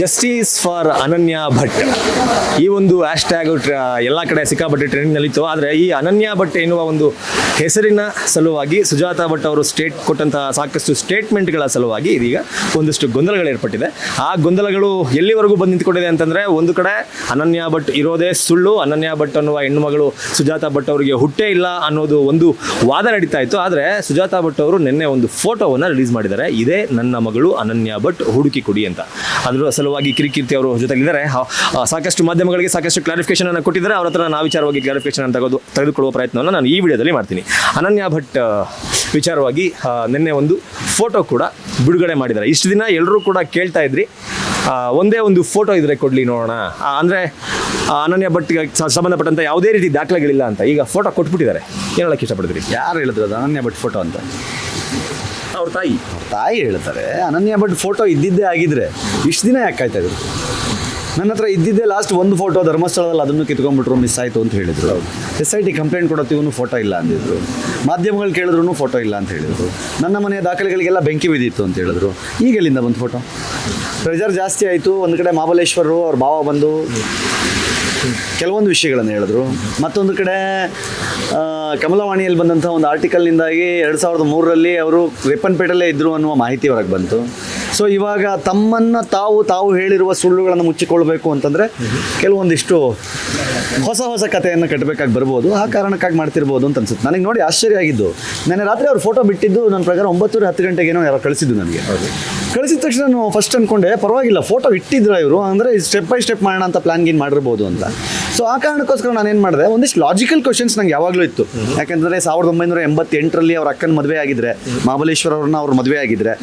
Justice for ಅನನ್ಯ ಭಟ್ ಈ ಒಂದು ಹ್ಯಾಶ್ ಟ್ಯಾಗ್ ಎಲ್ಲ ಕಡೆ ಸಿಕ್ಕಾಪಟ್ಟೆ ಟ್ರೆಂಡ್ ನಲ್ಲಿತ್ತು. ಆದರೆ ಈ ಅನನ್ಯ ಭಟ್ ಎನ್ನುವ ಒಂದು ಹೆಸರಿನ ಸಲುವಾಗಿ ಸುಜಾತಾ ಭಟ್ ಅವರು ಸ್ಟೇಟ್ ಕೊಟ್ಟಂತಹ ಸಾಕಷ್ಟು ಸ್ಟೇಟ್ಮೆಂಟ್ಗಳ ಸಲುವಾಗಿ ಇದೀಗ ಒಂದಷ್ಟು ಗೊಂದಲಗಳು ಏರ್ಪಟ್ಟಿದೆ. ಆ ಗೊಂದಲಗಳು ಎಲ್ಲಿವರೆಗೂ ಬಂದು ನಿಂತ್ಕೊಂಡಿದೆ ಅಂತಂದ್ರೆ ಒಂದು ಕಡೆ ಅನನ್ಯ ಭಟ್ ಇರೋದೇ ಸುಳ್ಳು. ಅನನ್ಯ ಭಟ್ ಅನ್ನುವ ಹೆಣ್ಣುಮಗಳು ಸುಜಾತಾ ಭಟ್ ಅವರಿಗೆ ಹುಟ್ಟೇ ಇಲ್ಲ ಅನ್ನೋದು ಒಂದು ವಾದ ನಡೀತಾ ಇತ್ತು. ಆದರೆ ಸುಜಾತಾ ಭಟ್ ಅವರು ನಿನ್ನೆ ಒಂದು ಫೋಟೋವನ್ನು ರಿಲೀಸ್ ಮಾಡಿದ್ದಾರೆ. ಇದೇ ನನ್ನ ಮಗಳು ಅನನ್ಯ ಭಟ್ ಹುಡುಕಿ ಕೊಡಿ ಅಂತ. ಅದರ ಸಲುವಾಗಿ ಕಿರಿಕೀರ್ತಿ ಅವರು ಜೊತೆಗಿದ್ದಾರೆ ಸಾಕಷ್ಟು ಮಾಧ್ಯಮಗಳಿಗೆ ಸಾಕಷ್ಟು ಕ್ಲಾರಿಫಿಕೇಶನ್ ಅನ್ನು ಕೊಟ್ಟಿದ್ದಾರೆ. ಅವರ ಹತ್ರ ನಾವು ವಿಚಾರವಾಗಿ ಕ್ಲಾರಿಫಿಕೇಶನ್ ಅನ್ನು ತೆಗೆದು ತೆಗೆದುಕೊಳ್ಳುವ ಪ್ರಯತ್ನವನ್ನು ನಾನು ಈ ವಿಡಿಯೋದಲ್ಲಿ ಮಾಡ್ತೀನಿ. ಅನನ್ಯ ಭಟ್ ವಿಚಾರವಾಗಿ ನಿನ್ನೆ ಒಂದು ಫೋಟೋ ಕೂಡ ಬಿಡುಗಡೆ ಮಾಡಿದ್ದಾರೆ. ಇಷ್ಟು ದಿನ ಎಲ್ಲರೂ ಕೂಡ ಕೇಳ್ತಾ ಇದ್ರಿ. ಒಂದೇ ಒಂದು ಫೋಟೋ ಇದ್ರೆ ಕೊಡ್ಲಿ ನೋಡೋಣ. ಅಂದ್ರೆ ಅನನ್ಯ ಭಟ್ ಸಂಬಂಧಪಟ್ಟಂತ ಯಾವುದೇ ರೀತಿ ದಾಖಲೆಗಳಿಲ್ಲ ಅಂತ. ಈಗ ಫೋಟೋ ಕೊಟ್ಬಿಟ್ಟಿದ್ದಾರೆ. ಏನ್ ಹೇಳಕ್ಕೆ ಇಷ್ಟಪಡ್ತೀರಿ? ಯಾರು ಹೇಳಿದ್ರು ಅದು ಅನನ್ಯ ಭಟ್ ಫೋಟೋ ಅಂತ? ಅವ್ರ ತಾಯಿ. ತಾಯಿ ಹೇಳ್ತಾರೆ, ಅನನ್ಯ ಬಟ್ ಫೋಟೋ ಇದ್ದಿದ್ದೇ ಆಗಿದ್ರೆ ಇಷ್ಟು ದಿನ ಯಾಕೆ ಕಾಯ್ತಾ ಇದ್ರು? ನನ್ನ ಹತ್ರ ಇದ್ದಿದ್ದೇ ಲಾಸ್ಟ್ ಒಂದು ಫೋಟೋ ಧರ್ಮಸ್ಥಳದಲ್ಲಿ ಅದನ್ನು ಕಿತ್ಕೊಂಡ್ಬಿಟ್ರು ಮಿಸ್ ಆಯಿತು ಅಂತ ಹೇಳಿದ್ರು. ಎಸ್ ಐ ಟಿ ಕಂಪ್ಲೇಂಟ್ ಕೊಡೋತ್ತಿಗೂ ಫೋಟೋ ಇಲ್ಲ ಅಂದಿದ್ರು. ಮಾಧ್ಯಮಗಳು ಕೇಳಿದ್ರು ಫೋಟೋ ಇಲ್ಲ ಅಂತ ಹೇಳಿದರು. ನನ್ನ ಮನೆಯ ದಾಖಲೆಗಳಿಗೆಲ್ಲ ಬೆಂಕಿ ಬಿದ್ದಿತ್ತು ಅಂತ ಹೇಳಿದ್ರು. ಈಗ ಎಲ್ಲಿಂದ ಬಂದು ಫೋಟೋ ಪ್ರೆಜರ್ ಜಾಸ್ತಿ ಆಯಿತು. ಒಂದು ಕಡೆ ಮಹಾಬಲೇಶ್ವರರು ಅವ್ರ ಭಾವ ಬಂದು ಕೆಲವೊಂದು ವಿಷಯಗಳನ್ನು ಹೇಳಿದ್ರು. ಮತ್ತೊಂದು ಕಡೆ ಕಮಲವಾಣಿಯಲ್ಲಿ ಬಂದಂಥ ಒಂದು ಆರ್ಟಿಕಲ್ನಿಂದಾಗಿ ಎರಡು ಸಾವಿರದ ಮೂರರಲ್ಲಿ ಅವರು ರಿಪ್ಪನ್ಪೇಟಲ್ಲೇ ಇದ್ದರು ಅನ್ನುವ ಮಾಹಿತಿ ಹೊರಗೆ ಬಂತು. ಸೊ ಇವಾಗ ತಮ್ಮನ್ನು ತಾವು ತಾವು ಹೇಳಿರುವ ಸುಳ್ಳುಗಳನ್ನು ಮುಚ್ಚಿಕೊಳ್ಬೇಕು ಅಂತಂದರೆ ಕೆಲವೊಂದಿಷ್ಟು ಹೊಸ ಹೊಸ ಕಥೆಯನ್ನು ಕಟ್ಟಬೇಕಾಗಿ ಬರ್ಬೋದು. ಆ ಕಾರಣಕ್ಕಾಗಿ ಮಾಡ್ತಿರ್ಬೋದು ಅಂತ ಅನ್ಸುತ್ತೆ. ನನಗೆ ನೋಡಿ ಆಶ್ಚರ್ಯ ಆಗಿದ್ದು. ನಾನು ರಾತ್ರಿ ಅವ್ರು ಫೋಟೋ ಬಿಟ್ಟಿದ್ದು ನನ್ನ ಪ್ರಕಾರ ಒಂಬತ್ತೂವರೆ ಹತ್ತು ಗಂಟೆಗೇನೋ ಯಾರೋ ಕಳಿಸಿದ್ದು ನನಗೆ. ಕಳಿಸಿದ ತಕ್ಷಣ ನಾನು ಫಸ್ಟ್ ಅನ್ಕೊಂಡೆ ಪರವಾಗಿಲ್ಲ ಫೋಟೋ ಇಟ್ಟಿದ್ರ ಇವರು? ಅಂದರೆ ಸ್ಟೆಪ್ ಬೈ ಸ್ಟೆಪ್ ಮಾಡೋಣ ಅಂತ ಪ್ಲಾನ್ ಗೀನ್ ಮಾಡಿರ್ಬೋದು ಅಂತ. ಸೊ ಆ ಕಾರಣಕ್ಕೋಸ್ಕರ ನಾನು ಏನು ಮಾಡಿದೆ ಒಂದಿಷ್ಟು ಲಾಜಿಕಲ್ ಕ್ವಶನ್ಸ್ ನಂಗೆ ಯಾವಾಗಲೂ ಇತ್ತು. ಯಾಕೆಂದರೆ ಸಾವಿರದ ಒಂಬೈನೂರ ಎಂಬತ್ತೆಂಟರಲ್ಲಿ ಅವ್ರ ಅಕ್ಕನ ಮದುವೆ ಆಗಿದ್ರೆ ಮಹಾಬಲೇಶ್ವರ ಅವ್ರನ್ನ ಅವ್ರ ಮದುವೆ ಆಗಿದ್ರೆ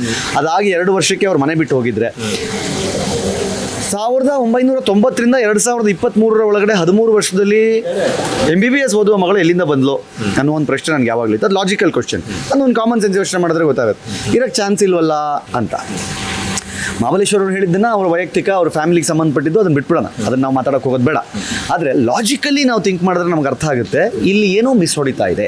ಅದಾಗಿ ಎರಡು ವರ್ಷಕ್ಕೆ ಅವ್ರ ಮನೆ ಬಿಟ್ಟು ಹೋಗಿದ್ರೆ ಸಾವಿರದ ಒಂಬೈನೂರ ತೊಂಬತ್ತರಿಂದ ಎರಡು ಸಾವಿರದ ಇಪ್ಪತ್ತ್ಮೂರರ ಒಳಗಡೆ ಹದಿಮೂರು ವರ್ಷದಲ್ಲಿ ಎಂ ಬಿ ಬಿ ಎಸ್ ಓದುವ ಮಗಳು ಎಲ್ಲಿಂದ ಬಂದ್ಲು ಅನ್ನೋ ಒಂದು ಪ್ರಶ್ನೆ ನನಗೆ ಯಾವಾಗಲೂ ಇತ್ತು. ಅದು ಲಾಜಿಕಲ್ ಕ್ವಶನ್ ಅದು ಒಂದು ಕಾಮನ್ ಸೆನ್ಸ್ ಯೋಚನೆ ಮಾಡಿದ್ರೆ ಗೊತ್ತಾಗುತ್ತೆ. ಇರಕ್ಕೆ ಚಾನ್ಸ್ ಇಲ್ವಲ್ಲ ಅಂತ. ಮಹಾಬಲೇಶ್ವರ ಅವ್ರು ಹೇಳಿದ್ದನ್ನ ಅವ್ರ ವೈಯಕ್ತಿಕ, ಅವ್ರ ಫ್ಯಾಮಿಲಿಗೆ ಸಂಬಂಧಪಟ್ಟಿದ್ದು ಅದನ್ನ ಬಿಟ್ಬಿಡೋಣ. ಅದನ್ನ ನಾವು ಮಾತಾಡೋಕೆ ಹೋಗೋದು ಬೇಡ. ಆದರೆ ಲಾಜಿಕಲಿ ನಾವು ಥಿಂಕ್ ಮಾಡಿದ್ರೆ ನಮ್ಗೆ ಅರ್ಥ ಆಗುತ್ತೆ. ಇಲ್ಲಿ ಏನೋ ಮಿಸ್ ಹೊಡಿತಾ ಇದೆ.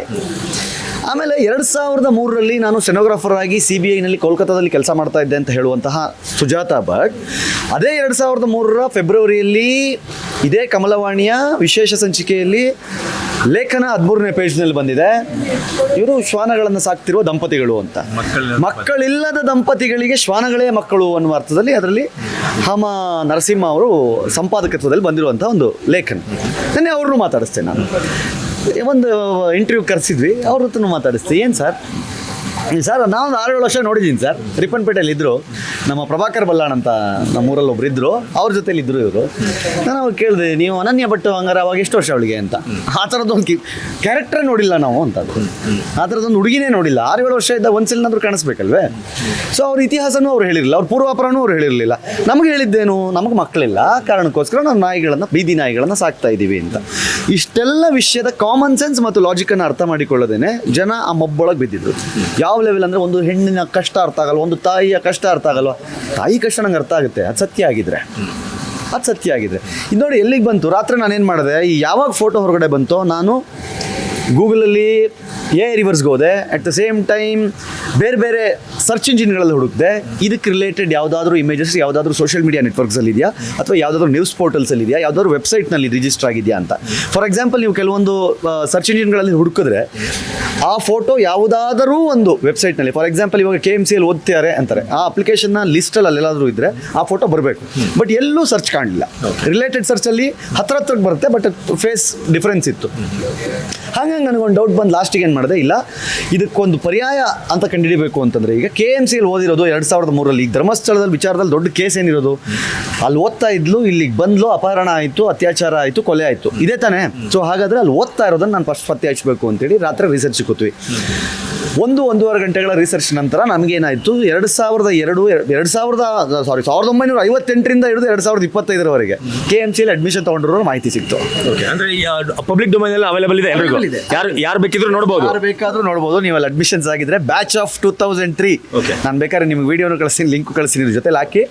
ಆಮೇಲೆ ಎರಡು ಸಾವಿರದ ಮೂರರಲ್ಲಿ ನಾನು ಸೆನೋಗ್ರಾಫರ್ ಆಗಿ ಸಿ ಬಿ ಐನಲ್ಲಿ ಕೋಲ್ಕತ್ತಾದಲ್ಲಿ ಕೆಲಸ ಮಾಡ್ತಾ ಇದ್ದೆ ಅಂತ ಹೇಳುವಂತಹ ಸುಜಾತಾ ಭಟ್. ಅದೇ ಎರಡು ಸಾವಿರದ ಮೂರರ ಫೆಬ್ರವರಿಯಲ್ಲಿ ಇದೇ ಕಮಲವಾಣಿಯ ವಿಶೇಷ ಸಂಚಿಕೆಯಲ್ಲಿ ಲೇಖನ ಹದಿಮೂರನೇ ಪೇಜ್ನಲ್ಲಿ ಬಂದಿದೆ. ಇವರು ಶ್ವಾನಗಳನ್ನು ಸಾಕ್ತಿರುವ ದಂಪತಿಗಳು ಅಂತ. ಮಕ್ಕಳಿಲ್ಲದ ದಂಪತಿಗಳಿಗೆ ಶ್ವಾನಗಳೇ ಮಕ್ಕಳು ಅನ್ನುವ ಅರ್ಥದಲ್ಲಿ ಅದರಲ್ಲಿ ಹಮ ನರಸಿಂಹ ಅವರು ಸಂಪಾದಕತ್ವದಲ್ಲಿ ಬಂದಿರುವಂಥ ಒಂದು ಲೇಖನ. ನೆನ್ನೆ ಅವ್ರನ್ನೂ ಮಾತಾಡಿಸ್ತೇನೆ ನಾನು. ಒಂದು ಇಂಟರ್ವ್ಯೂ ಕರೆಸಿದ್ವಿ ಅವ್ರ ಹತ್ರ ಮಾತಾಡಿಸ್ತೀವಿ ಏನು ಸರ್ ಸರ್ ನಾನು ಒಂದು ಆರು ಏಳು ವರ್ಷ ನೋಡಿದ್ದೀನಿ ಸರ್. ರಿಪ್ಪನ್ಪೇಟೆಯಲ್ಲಿ ಇದ್ದರು ನಮ್ಮ ಪ್ರಭಾಕರ್ ಬಲ್ಲಾಣ್ ಅಂತ ನಮ್ಮ ಊರಲ್ಲಿ ಒಬ್ರು ಇದ್ದರು ಅವ್ರ ಜೊತೆಲಿ ಇದ್ದರು ಇವರು. ನಾನು ಕೇಳಿದೆ, ನೀವು ಅನನ್ಯ ಭಟ್ ಹಂಗಾರ ಅವಾಗ ಎಷ್ಟು ವರ್ಷ ಅವಳಿಗೆ? ಅಂತ. ಆ ಥರದ್ದೊಂದು ಕಿ ಕ್ಯಾರೆಕ್ಟ್ರೇ ನೋಡಿಲ್ಲ ನಾವು ಅಂತ ಆ ಥರದ್ದೊಂದು ಹುಡುಗಿನೇ ನೋಡಿಲ್ಲ. ಆರು ಏಳು ವರ್ಷ ಇದ್ದ ಒಂದ್ಸಲಿನಾದ್ರೂ ಕಾಣಿಸ್ಬೇಕಲ್ವೇ? ಸೊ ಅವ್ರ ಇತಿಹಾಸನೂ ಅವ್ರು ಹೇಳಿರಲಿಲ್ಲ. ಅವ್ರ ಪೂರ್ವಾಪರನೂ ಅವ್ರು ಹೇಳಿರಲಿಲ್ಲ. ನಮಗೆ ಹೇಳಿದ್ದೇನು? ನಮಗೆ ಮಕ್ಕಳಿಲ್ಲ. ಕಾರಣಕ್ಕೋಸ್ಕರ ನಾವು ನಾಯಿಗಳನ್ನು, ಬೀದಿ ನಾಯಿಗಳನ್ನು ಸಾಕ್ತಾ ಇದ್ದೀವಿ ಅಂತ. ಇಷ್ಟೆಲ್ಲ ವಿಷಯದ ಕಾಮನ್ ಸೆನ್ಸ್ ಮತ್ತು ಲಾಜಿಕನ್ನು ಅರ್ಥ ಮಾಡಿಕೊಳ್ಳೋದೇನೆ ಜನ ಆ ಮೊಬ್ಬೊಳಗೆ ಬಿದ್ದಿದ್ರು. ಲೆವೆಲ್ ಅಂದರೆ ಒಂದು ಹೆಣ್ಣಿನ ಕಷ್ಟ ಅರ್ಥ ಆಗಲ್ಲ ಒಂದು ತಾಯಿಯ ಕಷ್ಟ ಅರ್ಥ ಆಗಲ್ವ? ತಾಯಿ ಕಷ್ಟ ನಂಗೆ ಅರ್ಥ ಆಗುತ್ತೆ. ಅದು ಸತ್ಯ ಆಗಿದ್ರೆ. ಅದು ಸತ್ಯ ಆಗಿದೆ ಇದು ನೋಡಿ ಎಲ್ಲಿಗೆ ಬಂತು? ರಾತ್ರಿ ನಾನೇನು ಮಾಡಿದೆ? ಈ ಯಾವಾಗ ಫೋಟೋ ಹೊರಗಡೆ ಬಂತೋ, ನಾನು ಗೂಗಲಲ್ಲಿ ಎ ರಿವರ್ಸ್ಗೆ ಹೋದೆ. ಅಟ್ ದ ಸೇಮ್ ಟೈಮ್ ಬೇರೆ ಬೇರೆ ಸರ್ಚ್ ಇಂಜಿನ್ಗಳಲ್ಲಿ ಹುಡುಕಿದೆ. ಇದಕ್ಕೆ ರಿಲೇಟೆಡ್ ಯಾವುದಾದ್ರೂ ಇಮೇಜಸ್ ಯಾವುದಾದ್ರೂ ಸೋಷಿಯಲ್ ಮೀಡಿಯಾ ನೆಟ್ವರ್ಕ್ಸಲ್ಲಿ ಇದೆಯಾ? ಅಥವಾ ಯಾವುದಾದ್ರು ನ್ಯೂಸ್ ಪೋರ್ಟಲ್ಸಲ್ಲಿ ಇದೆಯಾ? ಯಾವುದಾದ್ರೂ ವೆಬ್ಸೈಟ್ನಲ್ಲಿ ರಿಜಿಸ್ಟರ್ ಆಗಿದೆಯಾ ಅಂತ. ಫಾರ್ ಎಕ್ಸಾಂಪಲ್ ನೀವು ಕೆಲವೊಂದು ಸರ್ಚ್ ಇಂಜಿನ್ಗಳಲ್ಲಿ ಹುಡುಕಿದ್ರೆ ಆ ಫೋಟೋ ಯಾವುದಾದರೂ ಒಂದು ವೆಬ್ಸೈಟ್ನಲ್ಲಿ ಫಾರ್ ಎಕ್ಸಾಂಪಲ್ ಇವಾಗ ಕೆ ಎಂ ಸಿ ಎಲ್ ಓದ್ತಾರೆ ಅಂತಾರೆ. ಆ ಅಪ್ಲಿಕೇಶನ್ನ ಲಿಸ್ಟಲ್ಲಿ ಅಲ್ಲೆಲ್ಲಾದರೂ ಇದ್ದರೆ ಆ ಫೋಟೋ ಬರಬೇಕು. ಬಟ್ ಎಲ್ಲೂ ಸರ್ಚ್ ಕಾಣಲಿಲ್ಲ. ರಿಲೇಟೆಡ್ ಸರ್ಚಲ್ಲಿ ಹತ್ರ ಹತ್ರಕ್ಕೆ ಬರುತ್ತೆ ಬಟ್ ಫೇಸ್ ಡಿಫ್ರೆನ್ಸ್ ಇತ್ತು. ಹಾಗಾಗಿ ನನಗೊಂದು ಡೌಟ್ ಬಂದು ಲಾಸ್ಟಿಗೆ ಏನು ಮಾಡಿದೆ? ಇಲ್ಲ, ಇದಕ್ಕೊಂದು ಪರ್ಯಾಯ ಅಂತ ಕಂಡುಹಿಡಿಬೇಕು ಅಂತಂದರೆ, ಈಗ ಕೆ ಎಂ ಸಿಯಲ್ಲಿ ಓದಿರೋದು ಎರಡು ಸಾವಿರದ ಮೂರರಲ್ಲಿ, ಈಗ ಧರ್ಮಸ್ಥಳದಲ್ಲಿ ವಿಚಾರದಲ್ಲಿ ದೊಡ್ಡ ಕೇಸ್ ಏನಿರೋದು? ಅಲ್ಲಿ ಓದ್ತಾ ಇದ್ಲು, ಇಲ್ಲಿಗೆ ಬಂದ್ಲು, ಅಪಹರಣ ಆಯಿತು, ಅತ್ಯಾಚಾರ ಆಯಿತು, ಕೊಲೆ ಆಯಿತು. ಇದೇ ತಾನೇ? ಸೊ ಹಾಗಾದರೆ ಅಲ್ಲಿ ಓದ್ತಾ ಇರೋದನ್ನು ನಾನು ಫಸ್ಟ್ ಪತ್ತೆ ಹಚ್ಚಬೇಕು ಅಂತೇಳಿ ರಾತ್ರಿ ರಿಸರ್ಚ್ ಕೂತ್ವಿ ಒಂದು, ಒಂದೂವರೆ ಗಂಟೆಗಳ ರಿಸರ್ಚ್ ನಂತರ ನಮಗೇನಾಯಿತು? ಎರಡು ಸಾವಿರದ ಎರಡು ಎರಡು ಸಾವಿರದ ಸಾರಿ ಸಾವಿರದ ಒಂಬೈನೂರ ಐವತ್ತೆಂಟರಿಂದ ಹಿಡಿದು ಎರಡು ಸಾವಿರದ ಇಪ್ಪತ್ತೈದರವರೆಗೆ ಕೆ ಎಂ ಸಿಯಲ್ಲಿ ಅಡ್ಮಿಷನ್ ತೊಗೊಂಡಿರೋ ಮಾಹಿತಿ ಸಿಕ್ತು. ಓಕೆ ಅಂದ್ರೆ ಪಬ್ಲಿಕ್ ಡೊಮೈನಲ್ಲಿ ಅವೈಲೇಬಲ್ ಇದೆ ಎಲ್ರಿಗೂ? Available ಇದೆ. ಯಾರು ಯಾರು ಬೇಕಿದ್ರು ನೋಡಬಹುದು ಯಾರು ಬೇಕಾದ್ರೂ ನೋಡ್ಬೋದು. ನೀವು ಅಲ್ಲಿ ಅಡ್ಮಿಷನ್ಸ್ ಆಗಿದ್ರೆ batch of two thousand three. ನಾನು ಬೇಕಾದ್ರೆ ನಿಮ್ಗೆ ವಿಡಿಯೋನು ಕಳಿಸ್ತೀನಿ ಲಿಂಕ್ ಕಳಿಸ್ತೀನಿ ಇದ್ರ ಜೊತೆಲಿ ಹಾಕಿ.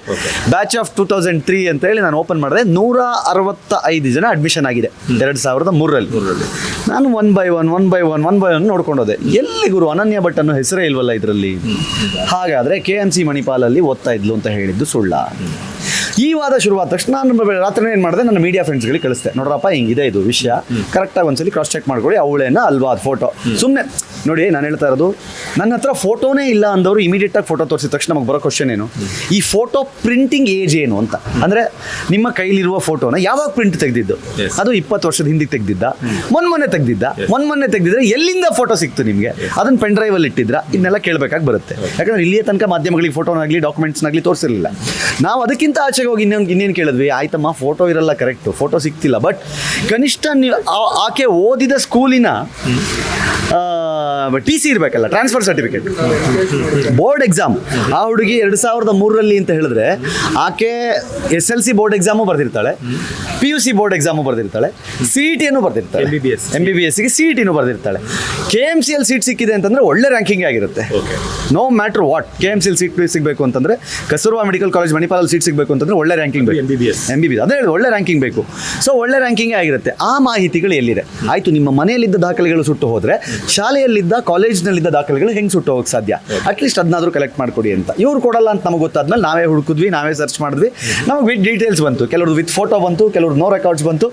Batch of two thousand three ಅಂತ ಹೇಳಿ ನಾನು ಓಪನ್ ಮಾಡಿದೆ. ನೂರ ಅರವತ್ತ ಐದು ಜನ ಅಡ್ಮಿಷನ್ ಆಗಿದೆ. ಎರಡು ಸಾವಿರದ ಮೂರರಲ್ಲಿ. ನಾನು one by one one by one one by one ನೋಡ್ಕೊಂಡು ಹೋದೆ ಎಲ್ಲಿ ಗುರು ಅನನ್ಯ ಭಟ್ ಅನ್ನೋ ಹೆಸರೇ ಇಲ್ವಲ್ಲ ಇದರಲ್ಲಿ? ಹಾಗಾದ್ರೆ ಕೆ ಎಂ ಸಿ ಮಣಿಪಾಲಲ್ಲಿ ಓದ್ತಾ ಇದ್ಲು ಅಂತ ಹೇಳಿದ್ದು ಸುಳ್ಳ. ಈ ವಾದ ಶುರುವಾದ ತಕ್ಷಣ ನಾನು ರಾತ್ರಿ ಏನು ಮಾಡಿದೆ ನನ್ನ ಮೀಡಿಯಾ ಫ್ರೆಂಡ್ಸ್ಗಳಿಗೆ ಕಳಿಸ್ದೆ. ನೋಡ್ರಪ್ಪ ಹಿಂಗಿದೆ ಇದು ವಿಷಯ. ಕರೆಕ್ಟಾಗಿ ಒಂದ್ಸಲಿ ಕ್ರಾಸ್ ಚೆಕ್ ಮಾಡ್ಕೊಳ್ಳಿ ಅವಳೇನ ಅಲ್ವಾ ಅದು ಫೋಟೋ ಸುಮ್ಮನೆ ನೋಡಿ ನಾನು ಹೇಳ್ತಾ ಇರೋದು ನನ್ನ ಹತ್ರ ಫೋಟೋನೇ ಇಲ್ಲ ಅಂದವರು ಇಮಿಡಿಯೇಟಾಗಿ ಫೋಟೋ ತೋರಿಸಿದ ತಕ್ಷಣ ನಮಗೆ ಬರೋ ಕ್ವಶನ್ ಏನು? ಈ ಫೋಟೋ ಪ್ರಿಂಟಿಂಗ್ ಏಜ್ ಏನು ಅಂತ. ಅಂದರೆ ನಿಮ್ಮ ಕೈಲಿರುವ ಫೋಟೋನ ಯಾವಾಗ ಪ್ರಿಂಟ್ ತೆಗೆದಿದ್ದು? ಅದು ಇಪ್ಪತ್ತು ವರ್ಷದ ಹಿಂದೆ ತೆಗೆದಿದ್ದ? ಮೊನ್ನೆ ಮೊನ್ನೆ ತೆಗೆದಿದ್ದ? ಮೊನ್ನೆ ಮೊನ್ನೆ ತೆಗೆದಿದ್ರೆ ಎಲ್ಲಿಂದ ಫೋಟೋ ಸಿಕ್ತು ನಿಮಗೆ? ಅದನ್ನ ಪೆನ್ ಡ್ರೈವಲ್ಲಿ ಇಟ್ಟಿದ್ರ? ಇದನ್ನೆಲ್ಲ ಕೇಳಬೇಕಾಗಿ ಬರುತ್ತೆ. ಯಾಕಂದ್ರೆ ಇಲ್ಲಿಯ ತನಕ ಮಾಧ್ಯಮಗಳಿಗೆ ಫೋಟೋನಾಗಲಿ ಡಾಕ್ಯುಮೆಂಟ್ಸ್ನಾಗಲಿ ತೋರಿಸಿರಲಿಲ್ಲ. ನಾವು ಅದಕ್ಕಿಂತ ಆಚೆಗೆ ಹೋಗಿ ಇನ್ನೊಂದು ಇನ್ನೇನು ಕೇಳಿದ್ವಿ? ಆಯ್ತಮ್ಮ ಫೋಟೋ ಇರಲ್ಲ ಕರೆಕ್ಟು ಫೋಟೋ ಸಿಗ್ತಿಲ್ಲ ಬಟ್ ಕನಿಷ್ಠ ನೀವು ಆಕೆ ಓದಿದ ಸ್ಕೂಲಿನ ಟಿ ಸಿ ಇರಬೇಕಲ್ಲ ಟ್ರಾನ್ಸ್ಫರ್ ಸರ್ಟಿಫಿಕೇಟ್ ಬೋರ್ಡ್ ಎಕ್ಸಾಮ್ ಆ ಹುಡುಗಿ ಎರಡು ಸಾವಿರದ ಮೂರರಲ್ಲಿ ಅಂತ ಹೇಳಿದ್ರೆ ಆಕೆ S L C board exam ಬರೆದಿರ್ತಾಳೆ P U C board exam ಬರ್ದಿರ್ತಾಳೆ C E ಟಿಯನ್ನು ಬರ್ದಿರ್ತಾಳೆ MBBS. ಎಂ ಬಿ ಬಿ ಎಸ್ಗೆ ಸಿ ಇ ಟಿನೂ ಬರೆದಿರ್ತಾಳೆ. K M C L seat ಸಿಕ್ಕಿದೆ ಅಂತಂದರೆ ಒಳ್ಳೆ ರ್ಯಾಂಕಿಂಗ್ ಆಗಿರುತ್ತೆ. No matter what K M C L seat ಸಿಗಬೇಕು ಅಂತಂದರೆ ಕಸೂರ್ವಾ ಮೆಡಿಕಲ್ ಕಾಲೇಜ್ ಮಣಿಪಾಲಲ್ಲಿ ಸೀಟ್ ಸಿಗಬೇಕು ಅಂತಂದರೆ ಒಳ್ಳೆ ರ್ಯಾಂಕಿಂಗ್ ಬೇಕು. MBBS. ಎಂ ಬಿ ಬಿ ಅದೇ ಹೇಳಿ ಒಳ್ಳೆ ರ್ಯಾಂಕಿಂಗ್ ಬೇಕು. ಸೊ ಒಳ್ಳೆ ರ್ಯಾಂಕಿಂಗ್ ಆಗಿರುತ್ತೆ. ಆ ಮಾಹಿತಿಗಳು ಎಲ್ಲಿದೆ? ಆಯಿತು ನಿಮ್ಮ ಮನೆಯಲ್ಲಿದ್ದ ದಾಖಲೆಗಳು ಸುಟ್ಟು ಹೋದ್ರೆ ಶಾಲೆಯಲ್ಲಿದ್ದ ಕಾಲೇಜ್ನಲ್ಲಿದ್ದ ದಾಖಲೆಗಳು ಹೆಂಗೆ ಸುಟ್ಟು ಹೋಗಕ್ಕೆ ಸಾಧ್ಯ? ಅಟ್ಲೀಸ್ಟ್ ಅದನ್ನಾದ್ರೂ ಕಲೆಕ್ಟ್ ಮಾಡ್ಕೊಡಿ ಅಂತ. ಇವ್ರು ಕೊಡಲ್ಲ ಅಂತ ನಮಗೆ ಗೊತ್ತಾದ್ಮೇಲೆ ನಾವೇ ಹುಡುಕಿದ್ವಿ ನಾವೇ ಸರ್ಚ್ ಮಾಡಿದ್ವಿ. ನಮಗೆ ವಿತ್ ಡೀಟೇಲ್ಸ್ ಬಂತು. ಕೆಲವ್ರದ್ದು ವಿತ್ ಫೋಟೋ ಬಂತು ಕೆಲವ್ರು ನೋ ರೆಕಾರ್ಡ್ಸ್ ಬಂತು.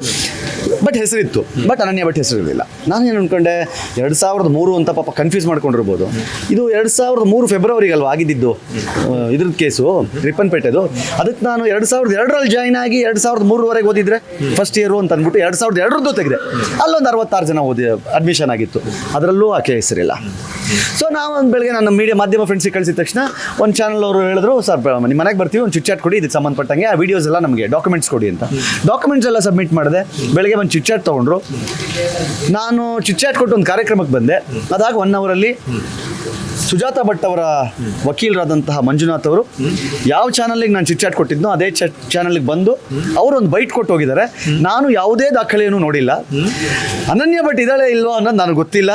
ಬಟ್ ಹೆಸರಿತ್ತು. ಬಟ್ ಅನನ್ಯ ಬಟ್ ಹೆಸರಿರಲಿಲ್ಲ. ಏನು ಅನ್ಕೊಂಡೆ ಎರಡು ಸಾವಿರದ ಮೂರು ಅಂತ ಪಾಪ ಕನ್ಫ್ಯೂಸ್ ಮಾಡ್ಕೊಂಡಿರ್ಬೋದು. ಇದು ಎರಡು ಸಾವಿರದ ಮೂರು ಫೆಬ್ರವರಿಗೆ ಅಲ್ವಾ ಆಗಿದ್ದಿದ್ದು ಆ, ಇದ್ರದ್ದು ಕೇಸು ರಿಪ್ಪನ್ಪೇಟೆದು ಅದಕ್ಕೆ ನಾನು ಎರಡು ಸಾವಿರದ ಎರಡರಲ್ಲಿ ಜಾಯ್ನ್ ಆಗಿ ಎರಡು ಸಾವಿರದ ಮೂರವರೆಗೆ ಓದಿದ್ರೆ ಫಸ್ಟ್ ಇಯರು ಅಂತ ಅಂದ್ಬಿಟ್ಟು ಎರಡು ಸಾವಿರದ ಎರಡರದ್ದು ತೆಗೆದೆ. ಅಲ್ಲೊಂದು ಅರವತ್ತಾರು ಜನ ಓದಿ ಅಡ್ಮಿಷನ್ ಆಗಿತ್ತು. ಅದರಲ್ಲೂ ಆಕೆ ಹೆಸರಿಲ್ಲ ಸೊ ನಾವು ಒಂದು ಬೆಳಗ್ಗೆ ನನ್ನ ಮೀಡಿಯಾ ಮಾಧ್ಯಮ ಫ್ರೆಂಡ್ಸಿಗೆ ಕಳಿಸಿದ ತಕ್ಷಣ ಒಂದು ಚಾನಲ್ ಅವರು ಹೇಳಿದ್ರು ಸರ್ ನಿಮ್ಮ ಮನೆಗೆ ಬರ್ತೀವಿ ಒಂದು ಚಿಟ್ಚಾಟ್ ಕೊಡಿ ಇದಕ್ಕೆ ಸಂಬಂಧಪಟ್ಟಂಗೆ ಆ ವಿಡಿಯೋಸ್ ಎಲ್ಲ ನಮಗೆ ಡಾಕ್ಯುಮೆಂಟ್ಸ್ ಕೊಡಿ ಅಂತ. ಡಾಕ್ಯುಮೆಂಟ್ಸ್ ಎಲ್ಲ ಸಬ್ಮಿಟ್ ಮಾಡಿದೆ. ಬೆಳಗ್ಗೆ ಒಂದು ಚಿಟ್ಚಾಟ್ ತೊಗೊಂಡ್ರು. ನಾನು ಚಿಟ್ಚಾಟ್ ಕೊಟ್ಟು ಒಂದು ಕಾರ್ಯಕ್ರಮಕ್ಕೆ ಬಂದೆ. ಅದಾಗ ಒನ್ ಅವರಲ್ಲಿ ಸುಜಾತ ಭಟ್ ಅವರ ವಕೀಲರಾದಂತಹ ಮಂಜುನಾಥ್ ಅವರು ಯಾವ ಚಾನಲ್ಗೆ ನಾನು ಚಿಟ್ಚಾಟ್ ಕೊಟ್ಟಿದ್ನೋ ಅದೇ ಚಾನಲ್ಗೆ ಬಂದು ಅವರು ಒಂದು ಬೈಟ್ ಕೊಟ್ಟು ಹೋಗಿದ್ದಾರೆ. ನಾನು ಯಾವುದೇ ದಾಖಲೆಯನ್ನು ನೋಡಿಲ್ಲ. ಅನನ್ಯ ಭಟ್ ಇದ್ದಾಳೆ ಇಲ್ವಾ ಅನ್ನೋದು ನನಗೆ ಗೊತ್ತಿಲ್ಲ.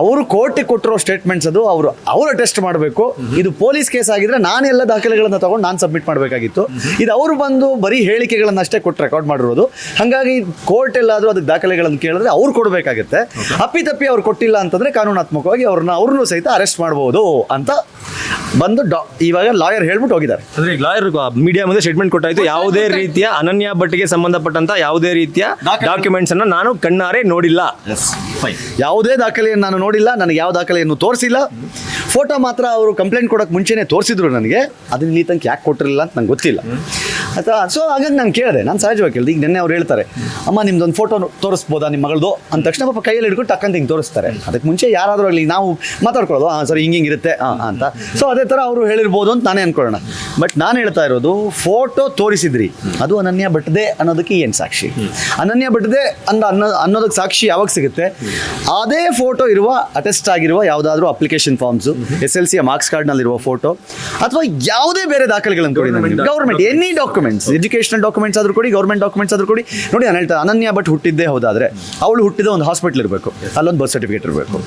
ಅವರು ಕೋರ್ಟಿಗೆ ಕೊಟ್ಟಿರೋ ಸ್ಟೇಟ್ಮೆಂಟ್ಸ್ ಅದು, ಅವರು ಅವರ ಟೆಸ್ಟ್ ಮಾಡಬೇಕು. ಇದು ಪೊಲೀಸ್ ಕೇಸ್ ಆಗಿದ್ರೆ ನಾನು ಎಲ್ಲ ದಾಖಲೆಗಳನ್ನು ತಗೊಂಡು ನಾನು ಸಬ್ಮಿಟ್ ಮಾಡಬೇಕಾಗಿತ್ತು. ಇದು ಅವರು ಬಂದು ಬರೀ ಹೇಳಿಕೆಗಳನ್ನು ಅಷ್ಟೇ ಕೊಟ್ಟು ರೆಕಾರ್ಡ್ ಮಾಡಿರೋದು. ಹಾಗಾಗಿ ಕೋರ್ಟ್ ಎಲ್ಲಾದರೂ ಅದಕ್ಕೆ ದಾಖಲೆಗಳನ್ನು ಕೇಳಿದ್ರೆ ಅವ್ರು ಕೊಡಬೇಕಾಗುತ್ತೆ. ಅಪ್ಪಿತಪ್ಪಿ ಅವ್ರು ಕೊಟ್ಟಿಲ್ಲ ಅಂತಂದ್ರೆ ಕಾನೂನಾತ್ಮಕವಾಗಿ ಅವ್ರನ್ನ ಅವ್ರನ್ನೂ ಸಹಿತ ಅರೆಸ್ಟ್ ಮಾಡ್ಬೋದು ಅಂತ ಬಂದು ಡಾ ಇವಾಗ ಲಾಯರ್ ಹೇಳ್ಬಿಟ್ಟು ಹೋಗಿದ್ದಾರೆ. ಅಂದ್ರೆ ಈಗ ಲಾಯರ್ ಮೀಡಿಯಾ ಮುಂದೆ ಸ್ಟೇಟ್ಮೆಂಟ್ ಕೊಟ್ಟಾಯ್ತು. ಯಾವುದೇ ರೀತಿಯ ಅನನ್ಯ ಭಟ್ಗೆ ಸಂಬಂಧಪಟ್ಟಂತ ಯಾವುದೇ ರೀತಿಯ ಡಾಕ್ಯುಮೆಂಟ್ಸ್ ಅನ್ನ ನಾನು ಕಣ್ಣಾರೆ ನೋಡಿಲ್ಲ. ಯಾವುದೇ ದಾಖಲೆಯನ್ನು ನಾನು ನೋಡಿಲ್ಲ ನನಗೆ ಯಾವ ದಾಖಲೆಯನ್ನು ತೋರಿಸಿಲ್ಲ. ಫೋಟೋ ಮಾತ್ರ ಅವರು ಕಂಪ್ಲೇಂಟ್ ಕೊಡೋಕೆ ಮುಂಚೆನೇ ತೋರಿಸಿದ್ರು ನನಗೆ. ಅದನ್ನ ಇಲ್ಲಿ ತನಕ ಯಾಕೆ ಕೊಟ್ಟಿರಲಿಲ್ಲ ಅಂತ ನಂಗೆ ಗೊತ್ತಿಲ್ಲ. ಆಯ್ತಾ ಸೊ ಹಾಗಾಗಿ ನಾನು ಕೇಳಿದೆ. ನಾನು ಸಹಜವಾಗಿ ಕೇಳಿದೆ. ಈಗ ನಿನ್ನೆ ಅವ್ರು ಹೇಳ್ತಾರೆ ಅಮ್ಮ ನಿಮ್ದೊಂದು ಫೋಟೋ ತೋರಿಸ್ಬೋದಾ ನಿಮ್ಮ ಮಗಳದು? ಅಂದ ತಕ್ಷಣ ಪಾಪ ಕೈಯಲ್ಲಿ ಹಿಡ್ಕೊಂಡು ಟಕ್ಕಂತ ಹಿಂಗೆ ತೋರಿಸ್ತಾರೆ. ಅದಕ್ಕೆ ಮುಂಚೆ ಯಾರಾದರೂ ಅಲ್ಲಿ ನಾವು ಮಾತಾಡ್ಕೊಳ್ಳೋದು ಹಾಂ ಸರಿ ಹಿಂಗೆ ಇರುತ್ತೆ ಹಾಂ ಅಂತ. ಸೊ ಅದೇ ಥರ ಅವರು ಹೇಳಿರ್ಬೋದು ಅಂತ ನಾನೇ ಅಂದ್ಕೊಳ್ಳೋಣ ಬಟ್ ನಾನು ಹೇಳ್ತಾ ಇರೋದು ಫೋಟೋ ತೋರಿಸಿದ್ರಿ. ಅದು ಅನನ್ಯ ಬಟ್ಟದೆ ಅನ್ನೋದಕ್ಕೆ ಏನು ಸಾಕ್ಷಿ? ಅನನ್ಯ ಬಿಟ್ಟದೆ ಅಂದ ಅನ್ನೋ ಅನ್ನೋದಕ್ಕೆ ಸಾಕ್ಷಿ ಯಾವಾಗ ಸಿಗುತ್ತೆ? ಅದೇ ಫೋಟೋ ಇರುವ ಅಟೆಸ್ಟ್ ಆಗಿರುವ ಯಾವುದಾದ್ರೂ application forms S L C marks ಕಾರ್ಡ್ನಲ್ಲಿರುವ photo ಅಥವಾ ಯಾವುದೇ ಬೇರೆ ದಾಖಲೆಗಳನ್ನು ಕೊಡಿ ನಮಗೆ government any documents educational documents ಆದ್ರೂ ಕೊಡಿ ಗೌರ್ಮೆಂಟ್ ಡಾಕ್ಯುಮೆಂಟ್ಸ್ ಆದ್ರೂ ಕೊಡಿ. ನೋಡಿ ನಾನು ಹೇಳ್ತಾ ಅನನ್ಯ ಬಟ್ ಹುಟ್ಟಿದ್ದೇ ಹೌದಾದ್ರೆ ಅವಳು ಹುಟ್ಟಿದ ಒಂದು ಹಾಸ್ಪಿಟ್ಲ್ ಇರಬೇಕು. ಅಲ್ಲೊಂದು ಬರ್ತ್ ಸರ್ಟಿಫಿಕೇಟ್ ಇರಬೇಕು.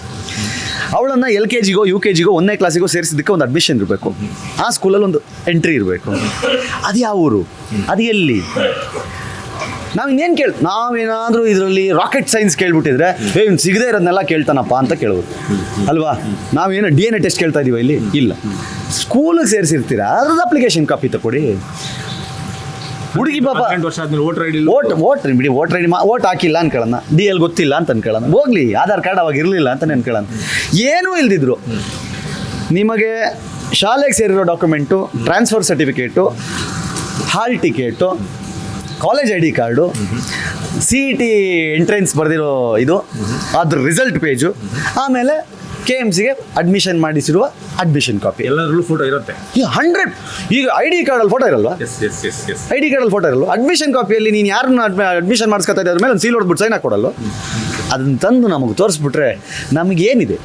ಅವಳನ್ನು ಎಲ್ ಕೆ ಜಿಗೋ ಯು ಕೆ ಜಿಗೋ ಒಂದನೇ ಕ್ಲಾಸಿಗೋ ಸೇರಿಸಿದ್ದಕ್ಕೆ ಒಂದು ಅಡ್ಮಿಷನ್ ಇರಬೇಕು. ಆ ಸ್ಕೂಲಲ್ಲಿ ಒಂದು ಎಂಟ್ರಿ ಇರಬೇಕು. ಅದು ಯಾವ ಊರು? ಅದು ಎಲ್ಲಿ? ನಾವು ಇನ್ನೇನು ಕೇಳಿ ನಾವೇನಾದರೂ ಇದರಲ್ಲಿ ರಾಕೆಟ್ ಸೈನ್ಸ್ ಕೇಳ್ಬಿಟ್ಟಿದ್ರೆ ಏ ಸಿಗದೇ ಇರೋದನ್ನೆಲ್ಲ ಕೇಳ್ತಾನಪ್ಪ ಅಂತ ಕೇಳೋದು. ಅಲ್ವಾ? ನಾವೇನು ಡಿ ಎನ್ ಎ ಟೆಸ್ಟ್ ಕೇಳ್ತಾ ಇದೀವ ಇಲ್ಲಿ? ಇಲ್ಲ. ಸ್ಕೂಲಿಗೆ ಸೇರಿಸಿರ್ತೀರಾ ಅದ್ರದ್ದು ಅಪ್ಲಿಕೇಶನ್ ಕಾಪಿ ತಗೊಡಿ ಹುಡುಗಿ ಪಾಪ. ಹದಿನೆಂಟು ವರ್ಷ ಆದ್ಮೇಲೆ ವೋಟರ್ ಡಿ ಓಟ್ ವೋಟ್ರಿ ಬಿಡಿ ವೋಟರ್ ಐ ಡಿ ವೋಟ್ ಹಾಕಿಲ್ಲ ಅನ್ಕೊಳ್ಳೋಣ ಡಿ ಎಲ್ ಗೊತ್ತಿಲ್ಲ ಅಂತ ಅನ್ಕೊಳ್ಳೋಣ ಹೋಗ್ಲಿ ಆಧಾರ್ ಕಾರ್ಡ್ ಅವಾಗ ಇರಲಿಲ್ಲ ಅಂತ ಅನ್ಕೊಳ್ಳೋಣ ಏನೂ ಇಲ್ದಿದ್ರು. ನಿಮಗೆ ಶಾಲೆಗೆ ಸೇರಿರೋ document transfer certificate hall ticket college I D card C E T entrance ಬರೆದಿರೋ ಇದು ಅದ್ರ ರಿಸಲ್ಟ್ ಪೇಜು ಆಮೇಲೆ ಕೆ ಎಂ ಸಿಗೆ ಅಡ್ಮಿಷನ್ ಮಾಡಿಸಿರುವ ಅಡ್ಮಿಷನ್ ಕಾಪಿ ಎಲ್ಲದರಲ್ಲೂ ಫೋಟೋ ಇರುತ್ತೆ. ಈ ಹಂಡ್ರೆಡ್ ಈಗ ಐ ಡಿ ಕಾರ್ಡಲ್ಲಿ photo ಇರಲ್ವಾ? Yes yes yes yes I D ಕಾರ್ಡಲ್ಲಿ ಫೋಟೋ ಇರಲ್ಲ ಅಡ್ಮಿಷನ್ ಕಾಪಿಯಲ್ಲಿ ನೀನು ಯಾರನ್ನ ಅಡ್ಮಿಷನ್ ಮಾಡಿಸ್ಕೊತಾ ಇದ್ದಾರೆ ಮೇಲೆ ಒಂದು ಸೀಲ್ ಹೊಡೆದ್ಬಿಟ್ಟು ಸೈನ್ ಹಾಕೊಡಲ್ಲ ಅದನ್ನ ತಂದು ನಮಗೆ ತೋರಿಸ್ಬಿಟ್ರೆ ನಮಗೇನಿದೆ?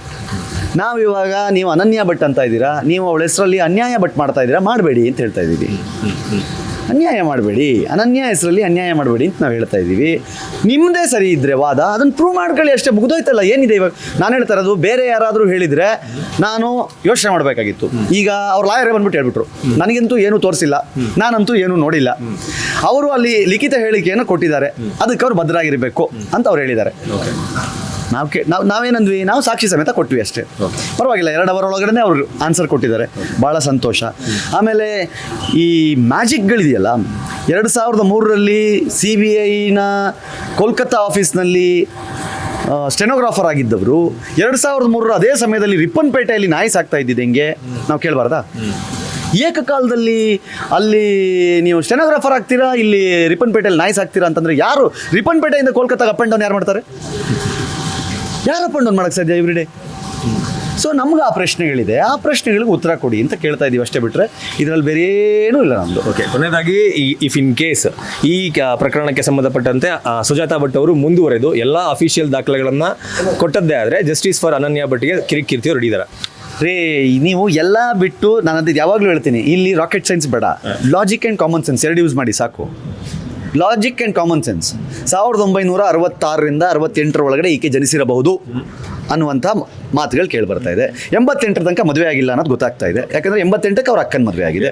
ನಾವು ಇವಾಗ ನೀವು ಅನನ್ಯ ಭಟ್ ಅಂತ ಇದ್ದೀರಾ ನೀವು ಅವಳ ಹೆಸರಲ್ಲಿ ಅನ್ಯಾಯ ಭಟ್ ಮಾಡ್ತಾ ಇದ್ದೀರಾ ಮಾಡಬೇಡಿ ಅಂತ ಹೇಳ್ತಾ ಇದ್ದೀವಿ. ಅನ್ಯಾಯ ಮಾಡಬೇಡಿ. ಅನನ್ಯ ಹೆಸರಲ್ಲಿ ಅನ್ಯಾಯ ಮಾಡಬೇಡಿ ಅಂತ ನಾವು ಹೇಳ್ತಾ ಇದ್ದೀವಿ. ನಿಮ್ಮದೇ ಸರಿ ಇದ್ದರೆ ವಾದ ಅದನ್ನು ಪ್ರೂವ್ ಮಾಡ್ಕೊಳ್ಳಿ ಅಷ್ಟೇ, ಮುಗಿದೋಯ್ತಲ್ಲ, ಏನಿದೆ ಇವಾಗ? ನಾನು ಹೇಳ್ತಾ ಇರೋದು, ಬೇರೆ ಯಾರಾದರೂ ಹೇಳಿದರೆ ನಾನು ಯೋಚನೆ ಮಾಡಬೇಕಾಗಿತ್ತು. ಈಗ ಅವ್ರ ಲಾಯರೇ ಬಂದ್ಬಿಟ್ಟು ಹೇಳ್ಬಿಟ್ರು, ನನಗಂತೂ ಏನೂ ತೋರಿಸಿಲ್ಲ, ನಾನಂತೂ ಏನೂ ನೋಡಿಲ್ಲ. ಅವರು ಅಲ್ಲಿ ಲಿಖಿತ ಹೇಳಿಕೆಯನ್ನು ಕೊಟ್ಟಿದ್ದಾರೆ, ಅದಕ್ಕೆ ಅವ್ರು ಭದ್ರಾಗಿರಬೇಕು ಅಂತ ಅವ್ರು ಹೇಳಿದ್ದಾರೆ. ನಾವು ಕೇ ನಾವು ನಾವೇನಂದ್ವಿ? ನಾವು ಸಾಕ್ಷಿ ಸಮೇತ ಕೊಟ್ವಿ ಅಷ್ಟೇ. ಪರವಾಗಿಲ್ಲ, ಎರಡು ಅವರ್ ಒಳಗಡೆ ಅವರು ಆನ್ಸರ್ ಕೊಟ್ಟಿದ್ದಾರೆ. ಭಾಳ ಸಂತೋಷ. ಆಮೇಲೆ ಈ ಮ್ಯಾಜಿಕ್ಗಳಿದೆಯಲ್ಲ ಎರಡು ಸಾವಿರದ ಮೂರರಲ್ಲಿ ಸಿ ಬಿ ಐನ ಕೋಲ್ಕತ್ತಾ ಆಫೀಸ್ನಲ್ಲಿ ಸ್ಟೆನೋಗ್ರಾಫರ್ ಆಗಿದ್ದವರು. ಎರಡು ಸಾವಿರದ ಮೂರರ ಅದೇ ಸಮಯದಲ್ಲಿ ರಿಪ್ಪನ್ಪೇಟೆಯಲ್ಲಿ ನಾಯಿಸ್ ಆಗ್ತಾ ಇದ್ದಿದ್ದು ಹೆಂಗೆ? ನಾವು ಕೇಳಬಾರ್ದಾ? ಏಕಕಾಲದಲ್ಲಿ ಅಲ್ಲಿ ನೀವು ಸ್ಟೆನೋಗ್ರಾಫರ್ ಆಗ್ತೀರಾ? ಇಲ್ಲಿ ರಿಪ್ಪನ್ಪೇಟೆಯಲ್ಲಿ ನಾಯಿಸ್ ಆಗ್ತೀರಾ ಅಂತಂದರೆ ಯಾರು? ರಿಪ್ಪನ್ಪೇಟೆಯಿಂದ ಕೋಲ್ಕತ್ತಾಗ ಅಪ್ ಆ್ಯಂಡ್ ಡೌನ್ ಯಾರು ಮಾಡ್ತಾರೆ? ಯಾರು ಅಪ್ ಆ್ಯಂಡ್ ಡೌನ್ ಮಾಡಕ್ಕೆ ಸಾಧ್ಯ ಎವ್ರಿ ಡೇ ಸೊ ನಮ್ಗೆ ಆ ಪ್ರಶ್ನೆಗಳಿದೆ. ಆ ಪ್ರಶ್ನೆಗಳಿಗೆ ಉತ್ತರ ಕೊಡಿ ಅಂತ ಕೇಳ್ತಾ ಇದೀವಿ ಅಷ್ಟೇ ಬಿಟ್ಟರೆ ಇದರಲ್ಲಿ ಬೇರೆ ಏನೂ ಇಲ್ಲ ನಮ್ಮದು ಓಕೆ ಕೊನೆಯದಾಗಿ ಇಫ್ ಇನ್ ಕೇಸ್ ಈ ಪ್ರಕರಣಕ್ಕೆ ಸಂಬಂಧಪಟ್ಟಂತೆ ಸುಜಾತಾ ಭಟ್ ಅವರು ಮುಂದುವರೆದು ಎಲ್ಲ ಅಫಿಷಿಯಲ್ ದಾಖಲೆಗಳನ್ನು ಕೊಟ್ಟದ್ದೇ ಆದರೆ ಜಸ್ಟಿಸ್ ಫಾರ್ ಅನನ್ಯ ಭಟ್ಗೆ ಕಿರಿಕಿರ್ತಿ ಅವ್ರು ಹಿಡಿದಾರೆ. ರೇ ನೀವು ಎಲ್ಲ ಬಿಟ್ಟು ನಾನು ಅದು ಯಾವಾಗಲೂ ಹೇಳ್ತೀನಿ ಇಲ್ಲಿ ರಾಕೆಟ್ ಸೈನ್ಸ್ ಬೇಡ. ಲಾಜಿಕ್ ಆ್ಯಂಡ್ ಕಾಮನ್ ಸೆನ್ಸ್ ಎರಡು ಯೂಸ್ ಮಾಡಿ ಸಾಕು. ಲಾಜಿಕ್ ಆ್ಯಂಡ್ ಕಾಮನ್ ಸೆನ್ಸ್ ಸಾವಿರದ ಒಂಬೈನೂರ ಅರವತ್ತಾರರಿಂದ ಅರವತ್ತೆಂಟರ ಒಳಗಡೆ ಈಕೆ ಜನಿಸಿರಬಹುದು ಅನ್ನುವಂಥ ಮಾತುಗಳು ಕೇಳಿ ಬರ್ತಾ ಇದೆ. ಎಂಬತ್ತೆಂಟರ ತನಕ ಮದುವೆ ಆಗಿಲ್ಲ ಅನ್ನೋದು ಗೊತ್ತಾಗ್ತಾ ಇದೆ. ಯಾಕಂದರೆ ಎಂಬತ್ತೆಂಟಕ್ಕೆ ಅವ್ರ ಅಕ್ಕನ ಮದುವೆ ಆಗಿದೆ.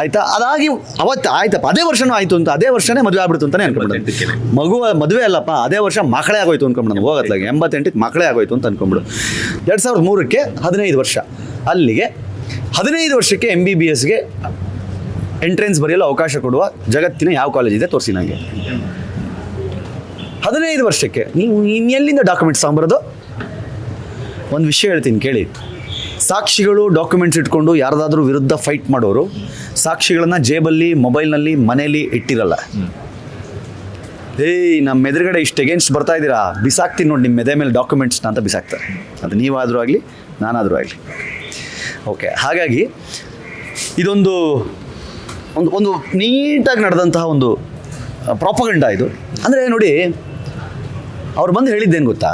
ಆಯಿತಾ? ಅದಾಗಿ ಅವತ್ತು ಆಯ್ತಪ್ಪ. ಅದೇ ವರ್ಷನೂ ಆಯಿತು ಅಂತ ಅದೇ ವರ್ಷನೇ ಮದುವೆ ಆಗ್ಬಿಡ್ತು ಅಂತಲೇ ಅನ್ಕೊಂಡ್ಬಿಡು. ಮಗುವ ಮಗು ಮದುವೆ ಅಲ್ಲಪ್ಪ ಅದೇ ವರ್ಷ ಮಕ್ಕಳೇ ಆಗೋಯ್ತು ಅನ್ಕೊಂಬಿಡು ಹೋಗತ್ಲಾಗೆ ಎಂಬತ್ತೆಂಟಕ್ಕೆ ಮಕ್ಕಳೇ ಆಗೋಯ್ತು ಅಂತ ಅನ್ಕೊಂಬಿಡು ಎರಡು ಸಾವಿರದ ಮೂರಕ್ಕೆ ಹದಿನೈದು ವರ್ಷ. ಅಲ್ಲಿಗೆ ಹದಿನೈದು ವರ್ಷಕ್ಕೆ ಎಂ ಬಿ ಬಿ ಎಸ್ಗೆ ಎಂಟ್ರೆನ್ಸ್ ಬರೆಯಲು ಅವಕಾಶ ಕೊಡುವ ಜಗತ್ತಿನ ಯಾವ ಕಾಲೇಜ್ ಇದೆ ತೋರಿಸಿ ನನಗೆ. ಹದಿನೈದು ವರ್ಷಕ್ಕೆ ನೀವು ಇನ್ನೆಲ್ಲಿಂದ ಡಾಕ್ಯುಮೆಂಟ್ಸ್ ತಗೊಂಬರೋದು? ಒಂದು ವಿಷಯ ಹೇಳ್ತೀನಿ, ಕೇಳಿ. ಸಾಕ್ಷಿಗಳು ಡಾಕ್ಯುಮೆಂಟ್ಸ್ ಇಟ್ಕೊಂಡು ಯಾರ್ದಾದ್ರೂ ವಿರುದ್ಧ ಫೈಟ್ ಮಾಡೋರು, ಸಾಕ್ಷಿಗಳನ್ನು ಜೇಬಲ್ಲಿ, ಮೊಬೈಲ್ನಲ್ಲಿ, ಮನೆಯಲ್ಲಿ ಇಟ್ಟಿರಲ್ಲ. ಏಯ್ ನಮ್ಮ ಎದುರುಗಡೆ ಇಷ್ಟು ಎಗೇನ್ಸ್ಟ್ ಬರ್ತಾ ಇದ್ದೀರಾ? ಬಿಸಾಕ್ತೀನಿ ನೋಡಿ ನಿಮ್ಮ ಎದೆ ಮೇಲೆ ಡಾಕ್ಯುಮೆಂಟ್ಸ್ನ ಅಂತ ಬಿಸಾಕ್ತಾರೆ. ಅದು ನೀವಾದರೂ ಆಗಲಿ, ನಾನಾದರೂ ಆಗಲಿ. ಓಕೆ ಹಾಗಾಗಿ ಇದೊಂದು ಒಂದು ಒಂದು ನೀಟಾಗಿ ನಡೆದಂತಹ ಒಂದು ಪ್ರಾಪಗಂಡ ಇದು. ಅಂದರೆ ನೋಡಿ, ಅವ್ರು ಬಂದು ಹೇಳಿದ್ದೇನು ಗೊತ್ತಾ?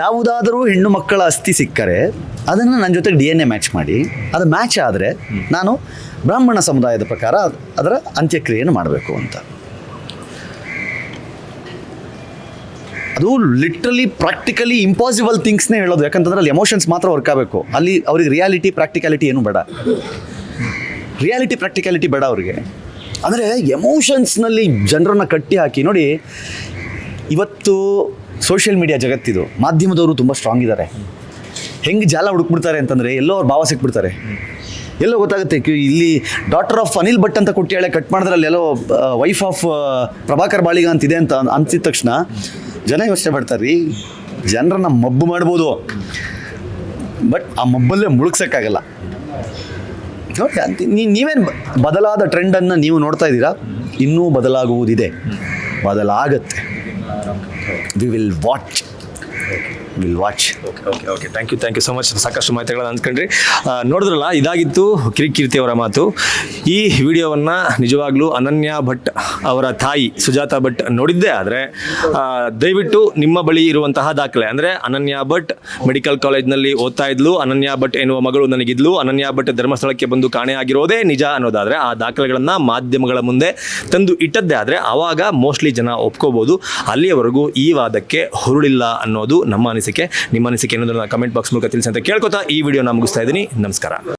ಯಾವುದಾದರೂ ಹೆಣ್ಣು ಮಕ್ಕಳ ಅಸ್ಥಿ ಸಿಕ್ಕರೆ ಅದನ್ನು ನನ್ನ ಜೊತೆಗೆ ಡಿ ಎನ್ ಎ ಮ್ಯಾಚ್ ಮಾಡಿ. ಅದು ಮ್ಯಾಚ್ ಆದರೆ ನಾನು ಬ್ರಾಹ್ಮಣ ಸಮುದಾಯದ ಪ್ರಕಾರ ಅದರ ಅಂತ್ಯಕ್ರಿಯೆಯನ್ನು ಮಾಡಬೇಕು ಅಂತ. ಅದು ಲಿಟ್ರಲಿ ಪ್ರಾಕ್ಟಿಕಲಿ ಇಂಪಾಸಿಬಲ್ ಥಿಂಗ್ಸ್ನೇ ಹೇಳೋದು. ಯಾಕಂತಂದ್ರೆ ಅಲ್ಲಿ ಎಮೋಷನ್ಸ್ ಮಾತ್ರ ವರ್ಕ್ ಆಗಬೇಕು. ಅಲ್ಲಿ ಅವ್ರಿಗೆ ರಿಯಾಲಿಟಿ ಪ್ರಾಕ್ಟಿಕಾಲಿಟಿ ಏನು ಬೇಡ. ರಿಯಾಲಿಟಿ ಪ್ರಾಕ್ಟಿಕಾಲಿಟಿ ಬೇಡ ಅವ್ರಿಗೆ. ಅಂದರೆ ಎಮೋಷನ್ಸ್ನಲ್ಲಿ ಜನರನ್ನು ಕಟ್ಟಿ ಹಾಕಿ, ನೋಡಿ, ಇವತ್ತು ಸೋಷಿಯಲ್ ಮೀಡಿಯಾ ಜಗತ್ತಿದು, ಮಾಧ್ಯಮದವರು ತುಂಬ ಸ್ಟ್ರಾಂಗ್ ಇದ್ದಾರೆ ಹೆಂಗೆ ಜಾಲ ಹುಡುಕ್ಬಿಡ್ತಾರೆ ಅಂತಂದರೆ, ಎಲ್ಲೋ ಅವ್ರು ಭಾವ ಸಿಕ್ಬಿಡ್ತಾರೆ. ಎಲ್ಲೋ ಗೊತ್ತಾಗುತ್ತೆ ಇಲ್ಲಿ ಡಾಕ್ಟರ್ ಆಫ್ ಅನಿಲ್ ಭಟ್ ಅಂತ ಕೊಟ್ಟಿಯಾಳೆ ಕಟ್ ಮಾಡಿದ್ರಲ್ಲಿ ಎಲ್ಲೋ ವೈಫ್ ಆಫ್ ಪ್ರಭಾಕರ್ ಬಾಳಿಗ ಅಂತಿದೆ ಅಂತ ಅನ್ಸಿದ ತಕ್ಷಣ ಜನ ಯೋಚನೆ ಮಾಡ್ತಾರೆ, ರೀ, ಜನರನ್ನ ಮಬ್ಬು ಮಾಡ್ಬೋದು. ಬಟ್ ಆ ಮಬ್ಬಲ್ಲೇ ಮುಳುಗ್ಸೋಕ್ಕಾಗಲ್ಲ. ನೋಡಿ ನೀವೇನು ಬದಲಾದ ಟ್ರೆಂಡನ್ನು ನೀವು ನೋಡ್ತಾ ಇದ್ದೀರಾ? ಇನ್ನೂ ಬದಲಾಗುವುದಿದೆ. ಬದಲಾಗತ್ತೆ. We will watch will watch okay okay thank you thank you so much ಸಾಕಷ್ಟು ಮಾಹಿತಿಗಳನ್ನ ಅಂದ್ಕೊಂಡ್ರಿ ನೋಡಿದ್ರಲ್ಲ, ಇದಾಗಿತ್ತು ಕಿರಿಕೀರ್ತಿ ಅವರ ಮಾತು. ಈ ವಿಡಿಯೋವನ್ನು ನಿಜವಾಗ್ಲೂ ಅನನ್ಯ ಭಟ್ ಅವರ ತಾಯಿ ಸುಜಾತಾ ಭಟ್ ನೋಡಿದ್ದೇ. ಆದರೆ ದಯವಿಟ್ಟು ನಿಮ್ಮ ಬಳಿ ಇರುವಂತಹ ದಾಖಲೆ. ಅಂದರೆ, ಅನನ್ಯ ಭಟ್ ಮೆಡಿಕಲ್ ಕಾಲೇಜ್ನಲ್ಲಿ ಓದ್ತಾ ಇದ್ಲು, ಅನನ್ಯ ಭಟ್ ಎನ್ನುವ ಮಗಳು ನನಗಿದ್ಲು, ಅನನ್ಯ ಭಟ್ ಧರ್ಮಸ್ಥಳಕ್ಕೆ ಬಂದು ಕಾಣೆಯಾಗಿರೋದೇ ನಿಜ ಅನ್ನೋದಾದರೆ, ಆ ದಾಖಲೆಗಳನ್ನು ಮಾಧ್ಯಮಗಳ ಮುಂದೆ ತಂದು ಇಟ್ಟದ್ದೇ. ಆದರೆ, ಆವಾಗ ಮೋಸ್ಟ್ಲಿ ಜನ ಒಪ್ಕೋಬೋದು, ಅಲ್ಲಿಯವರೆಗೂ ಈ ವಾದಕ್ಕೆ ಹುರುಳಿಲ್ಲ ಅನ್ನೋದು ನಮ್ಮ ಅನಿಸಿಕೆ. ನಿಮ್ಮ ಅನಿಸಿಕೆ ಏನಾದರೂ ಕಮೆಂಟ್ ಬಾಕ್ಸ್ ಮೂಲಕ ತಿಳಿಸಿ ಅಂತ ಕೇಳ್ಕೊತಾ ಈ ವಿಡಿಯೋನ ಮುಗಿಸ್ತಾ ಇದ್ದೀನಿ. ನಮಸ್ಕಾರ.